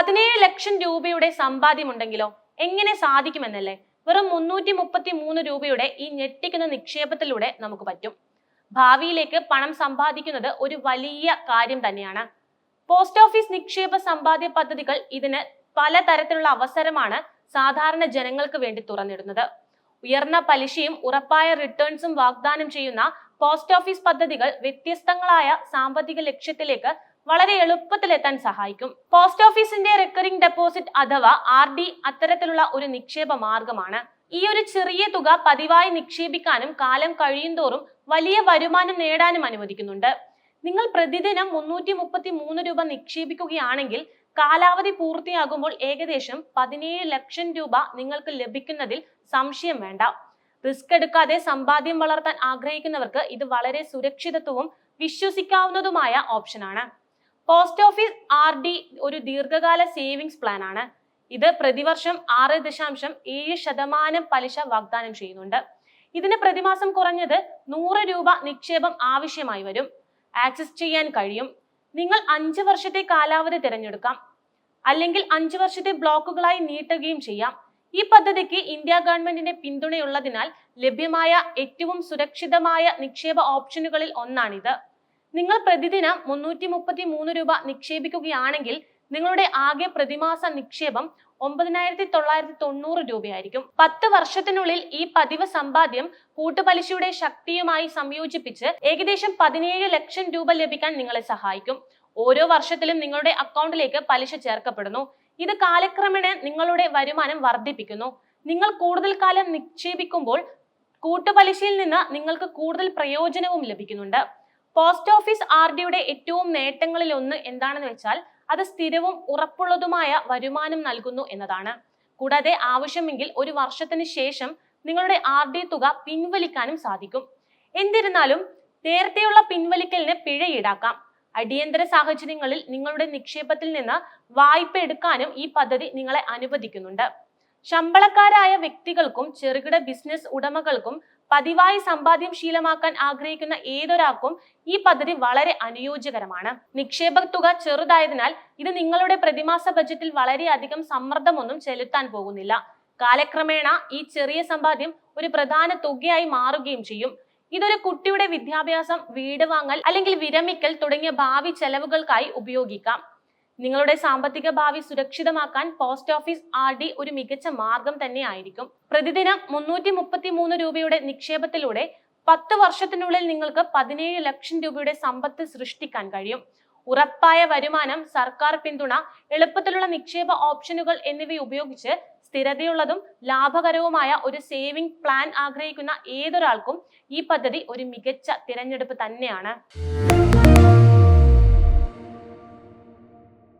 പതിനേഴ് ലക്ഷം രൂപയുടെ സമ്പാദ്യമുണ്ടെങ്കിലോ എങ്ങനെ സാധിക്കുമെന്നല്ലേ? വെറും മുന്നൂറ്റി മുപ്പത്തി മൂന്ന് രൂപയുടെ ഈ ഞെട്ടിക്കുന്ന നിക്ഷേപത്തിലൂടെ നമുക്ക് പറ്റും. ഭാവിയിലേക്ക് പണം സമ്പാദിക്കുന്നത് ഒരു വലിയ കാര്യം തന്നെയാണ്. പോസ്റ്റ് ഓഫീസ് നിക്ഷേപ സമ്പാദ്യ പദ്ധതികൾ ഇതിന് പല തരത്തിലുള്ള അവസരമാണ് സാധാരണ ജനങ്ങൾക്ക് വേണ്ടി തുറന്നിടുന്നത്. ഉയർന്ന പലിശയും ഉറപ്പായ റിട്ടേൺസും വാഗ്ദാനം ചെയ്യുന്ന പോസ്റ്റ് ഓഫീസ് പദ്ധതികൾ വ്യത്യസ്തങ്ങളായ സാമ്പത്തിക ലക്ഷ്യത്തിലേക്ക് വളരെ എളുപ്പത്തിൽ എത്താൻ സഹായിക്കും. പോസ്റ്റ് ഓഫീസിന്റെ റെക്കറിംഗ് ഡെപ്പോസിറ്റ് അഥവാ ആർ ഡി അത്തരത്തിലുള്ള ഒരു നിക്ഷേപ മാർഗമാണ്. ഈ ഒരു ചെറിയ തുക പതിവായി നിക്ഷേപിക്കാനും കാലം കഴിയുന്തോറും വലിയ വരുമാനം നേടാനും അനുവദിക്കുന്നുണ്ട്. നിങ്ങൾ പ്രതിദിനം മുന്നൂറ്റി മുപ്പത്തി മൂന്ന് രൂപ നിക്ഷേപിക്കുകയാണെങ്കിൽ കാലാവധി പൂർത്തിയാകുമ്പോൾ ഏകദേശം പതിനേഴ് ലക്ഷം രൂപ നിങ്ങൾക്ക് ലഭിക്കുന്നതിൽ സംശയം വേണ്ട. റിസ്ക് എടുക്കാതെ സമ്പാദ്യം വളർത്താൻ ആഗ്രഹിക്കുന്നവർക്ക് ഇത് വളരെ സുരക്ഷിതത്വവും വിശ്വസിക്കാവുന്നതുമായ ഓപ്ഷനാണ്. പോസ്റ്റ് ഓഫീസ് ആർ ഡി ഒരു ദീർഘകാല സേവിങ്സ് പ്ലാൻ ആണ്. ഇത് പ്രതിവർഷം ആറ് ദശാംശം ഏഴ് ശതമാനം പലിശ വാഗ്ദാനം ചെയ്യുന്നുണ്ട്. ഇതിന് പ്രതിമാസം കുറഞ്ഞത് നൂറ് രൂപ നിക്ഷേപം ആവശ്യമായി വരും. ആക്സസ് ചെയ്യാൻ കഴിയും. നിങ്ങൾ അഞ്ച് വർഷത്തെ കാലാവധി തിരഞ്ഞെടുക്കാം. അല്ലെങ്കിൽ അഞ്ച് വർഷത്തെ ബ്ലോക്കുകളായി നീട്ടുകയും ചെയ്യാം. ഈ പദ്ധതിക്ക് ഇന്ത്യ ഗവൺമെന്റിന്റെ പിന്തുണയുള്ളതിനാൽ ലഭ്യമായ ഏറ്റവും സുരക്ഷിതമായ നിക്ഷേപ ഓപ്ഷനുകളിൽ ഒന്നാണിത്. നിങ്ങൾ പ്രതിദിനം മുന്നൂറ്റി മുപ്പത്തി മൂന്ന് രൂപ നിക്ഷേപിക്കുകയാണെങ്കിൽ നിങ്ങളുടെ ആകെ പ്രതിമാസ നിക്ഷേപം ഒമ്പതിനായിരത്തി തൊള്ളായിരത്തി തൊണ്ണൂറ് രൂപയായിരിക്കും. പത്ത് വർഷത്തിനുള്ളിൽ ഈ പതിവ് സമ്പാദ്യം കൂട്ടുപലിശയുടെ ശക്തിയുമായി സംയോജിപ്പിച്ച് ഏകദേശം പതിനേഴ് ലക്ഷം രൂപ ലഭിക്കാൻ നിങ്ങളെ സഹായിക്കും. ഓരോ വർഷത്തിലും നിങ്ങളുടെ അക്കൗണ്ടിലേക്ക് പലിശ ചേർക്കപ്പെടുന്നു. ഇത് കാലക്രമേണ നിങ്ങളുടെ വരുമാനം വർദ്ധിപ്പിക്കുന്നു. നിങ്ങൾ കൂടുതൽ കാലം നിക്ഷേപിക്കുമ്പോൾ കൂട്ടുപലിശയിൽ നിന്ന് നിങ്ങൾക്ക് കൂടുതൽ പ്രയോജനവും ലഭിക്കുന്നുണ്ട്. പോസ്റ്റ് ഓഫീസ് ആർ ഡിയുടെ ഏറ്റവും നേട്ടങ്ങളിൽ ഒന്ന് എന്താണെന്ന് വെച്ചാൽ അത് സ്ഥിരവും ഉറപ്പുള്ളതുമായ വരുമാനം നൽകുന്നു എന്നതാണ്. കൂടാതെ ആവശ്യമെങ്കിൽ ഒരു വർഷത്തിന് ശേഷം നിങ്ങളുടെ ആർ ഡി തുക പിൻവലിക്കാനും സാധിക്കും. എന്നിരുന്നാലും നേരത്തെയുള്ള പിൻവലിക്കലിന് പിഴ ഈടാക്കാം. അടിയന്തര സാഹചര്യങ്ങളിൽ നിങ്ങളുടെ നിക്ഷേപത്തിൽ നിന്ന് വായ്പ എടുക്കാനും ഈ പദ്ധതി നിങ്ങളെ അനുവദിക്കുന്നുണ്ട്. ശമ്പളക്കാരായ വ്യക്തികൾക്കും ചെറുകിട ബിസിനസ് ഉടമകൾക്കും പതിവായി സമ്പാദ്യം ശീലമാക്കാൻ ആഗ്രഹിക്കുന്ന ഏതൊരാൾക്കും ഈ പദ്ധതി വളരെ അനുയോജ്യകരമാണ്. നിക്ഷേപ തുക ചെറുതായതിനാൽ ഇത് നിങ്ങളുടെ പ്രതിമാസ ബജറ്റിൽ വളരെയധികം സമ്മർദ്ദമൊന്നും ചെലുത്താൻ പോകുന്നില്ല. കാലക്രമേണ ഈ ചെറിയ സമ്പാദ്യം ഒരു പ്രധാന തുകയായി മാറുകയും ചെയ്യും. ഇതൊരു കുട്ടിയുടെ വിദ്യാഭ്യാസം വീട് വാങ്ങൽ അല്ലെങ്കിൽ വിരമിക്കൽ തുടങ്ങിയ ഭാവി ചെലവുകൾക്കായി ഉപയോഗിക്കാം. നിങ്ങളുടെ സാമ്പത്തിക ഭാവി സുരക്ഷിതമാക്കാൻ പോസ്റ്റ് ഓഫീസ് ആർ ഡി ഒരു മികച്ച മാർഗം തന്നെ ആയിരിക്കും പ്രതിദിനം മുന്നൂറ്റി മുപ്പത്തി മൂന്ന് രൂപയുടെ നിക്ഷേപത്തിലൂടെ പത്ത് വർഷത്തിനുള്ളിൽ നിങ്ങൾക്ക് പതിനേഴ് ലക്ഷം രൂപയുടെ സമ്പത്ത് സൃഷ്ടിക്കാൻ കഴിയും. ഉറപ്പായ വരുമാനം സർക്കാർ പിന്തുണ എളുപ്പത്തിലുള്ള നിക്ഷേപ ഓപ്ഷനുകൾ എന്നിവ ഉപയോഗിച്ച് സ്ഥിരതയുള്ളതും ലാഭകരവുമായ ഒരു സേവിംഗ് പ്ലാൻ ആഗ്രഹിക്കുന്ന ഏതൊരാൾക്കും ഈ പദ്ധതി ഒരു മികച്ച തിരഞ്ഞെടുപ്പ് തന്നെയാണ്.